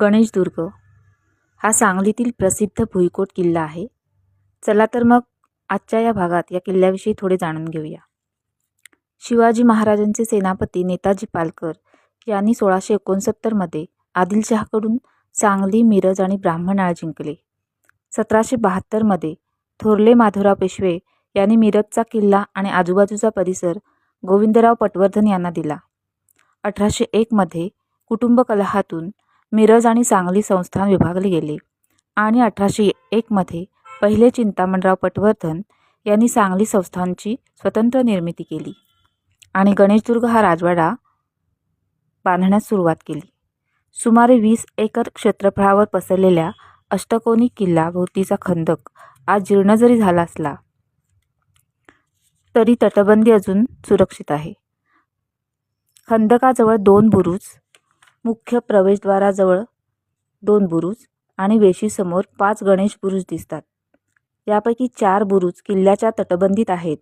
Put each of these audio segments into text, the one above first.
गणेशदुर्ग हा सांगलीतील प्रसिद्ध भुईकोट किल्ला आहे. चला तर मग आजच्या या भागात या किल्ल्याविषयी थोडे जाणून घेऊया. शिवाजी महाराजांचे सेनापती नेताजी पालकर यांनी सोळाशे एकोणसत्तरमध्ये आदिलशहाकडून सांगली मिरज आणि ब्राह्मणाळ जिंकले. सतराशे बहात्तरमध्ये थोरले माधवराव पेशवे यांनी मिरजचा किल्ला आणि आजूबाजूचा परिसर गोविंदराव पटवर्धन यांना दिला. अठराशे एकमध्ये कुटुंब कलहातून मिरज आणि सांगली संस्थान विभागले गेले. आणि अठराशे एकमध्ये पहिले चिंतामणराव पटवर्धन यांनी सांगली संस्थानची स्वतंत्र निर्मिती केली. आणि गणेशदुर्ग हा राजवाडा बांधण्यास सुरुवात केली. सुमारे वीस एकर क्षेत्रफळावर पसरलेल्या अष्टकोनी किल्ला भोवतीचा खंदक आज जीर्ण जरी झाला असला तरी तटबंदी अजून सुरक्षित आहे. खंदकाजवळ दोन बुरुज मुख्य प्रवेशद्वाराजवळ दोन बुरुज आणि वेशीसमोर पाच गणेश बुरुज दिसतात. यापैकी चार बुरुज किल्ल्याच्या तटबंदीत आहेत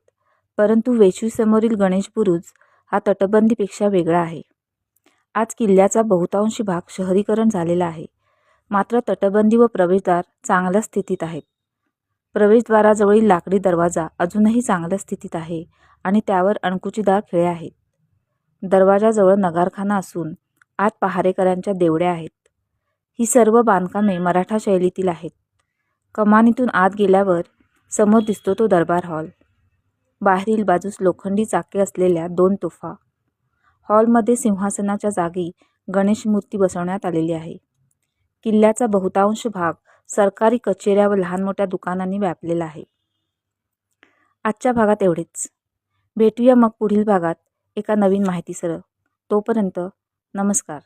परंतु वेशीसमोरील गणेश बुरुज हा तटबंदीपेक्षा वेगळा आहे. आज किल्ल्याचा बहुतांशी भाग शहरीकरण झालेला आहे मात्र तटबंदी व प्रवेशद्वार चांगल्या स्थितीत आहेत. प्रवेशद्वाराजवळील लाकडी दरवाजा अजूनही चांगल्या स्थितीत आहे आणि त्यावर अणकुचीदार खिळे आहेत. दरवाजाजवळ नगारखाना असून आत पहारेकऱ्यांच्या देवड्या आहेत. ही सर्व बांधकामे मराठा शैलीतील आहेत. कमानीतून आत गेल्यावर समोर दिसतो तो दरबार हॉल. बाहेरील बाजूस लोखंडी चाके असलेल्या दोन तोफा. हॉलमध्ये सिंहासनाच्या जागी गणेश मूर्ती बसवण्यात आलेली आहे. किल्ल्याचा बहुतांश भाग सरकारी कचेऱ्या व लहान मोठ्या दुकानांनी व्यापलेला आहे. आजच्या भागात एवढेच. भेटूया मग पुढील भागात एका नवीन माहितीसह. तोपर्यंत नमस्कार